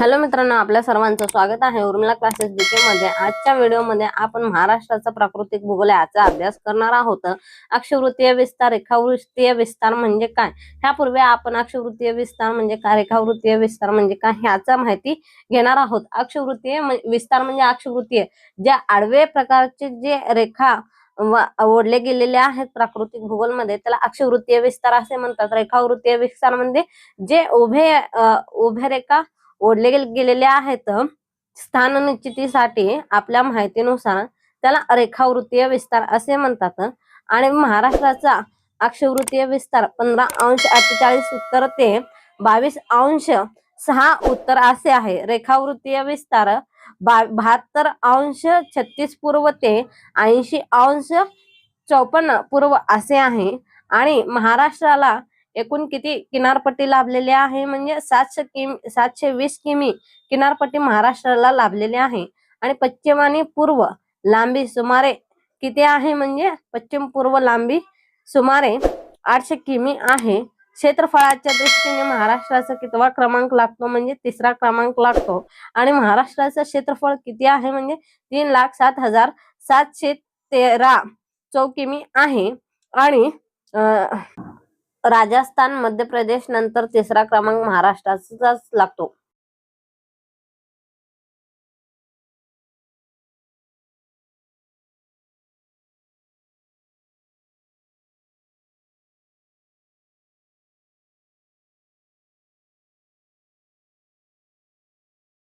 Hello मित्रांनो आपल्या सर्वांचं स्वागत आहे उर्मिला क्लासेस बीके मध्ये. आजच्या व्हिडिओमध्ये आपण महाराष्ट्राचा प्राकृतिक भूगोल याचा अभ्यास करणार आहोत. अक्षवृत्तीय विस्तार रेखावृत्तीय विस्तार म्हणजे काय? ह्यापूर्वी आपण अक्षवृत्तीय विस्तार म्हणजे काय रेखावृत्तीय विस्तार म्हणजे काय ह्याचा माहिती घेणार आहोत. अक्षवृत्तीय विस्तार म्हणजे अक्षवृत्तीय ज्या आडवे प्रकारचे जे रेखा ओढले गेलेले आहेत प्राकृतिक भूगोलमध्ये त्याला अक्षवृत्तीय विस्तार असे म्हणतात. रेखावृत्तीय विस्तार म्हणजे जे उभे उभे रेखा ओढले गेल- गेलेले आहेत. स्थान निश्चितीसाठी आपल्या माहितीनुसार त्याला रेखावृत्तीय विस्तार असे म्हणतात. आणि महाराष्ट्राचा अक्षवृत्तीय विस्तार पंधरा अंश अठ्ठेचाळीस उत्तर ते बावीस अंश सहा उत्तर असे आहे. रेखावृत्तीय विस्तार बा बहात्तर अंश छत्तीस पूर्व ते ऐंशी अंश चौपन्न पूर्व असे आहे. आणि महाराष्ट्राला एकूण किती किनारपट्टी लाभलेली आहे? म्हणजे सातशे किमी सातशे वीस किमी किनारपट्टी महाराष्ट्राला लाभलेली आहे. आणि पश्चिम आणि पूर्व लांबी सुमारे किती आहे? म्हणजे पश्चिम पूर्व लांबी सुमारे आठशे किमी आहे. क्षेत्रफळाच्या दृष्टीने महाराष्ट्राचा कितवा क्रमांक लागतो? म्हणजे तिसरा क्रमांक लागतो. आणि महाराष्ट्राचं क्षेत्रफळ किती आहे? म्हणजे तीन लाख सात हजार सातशे तेरा चौकिमी आहे. आणि अं, राजस्थान मध्य प्रदेश नंतर तिसरा क्रमांक महाराष्ट्राचाच लागतो.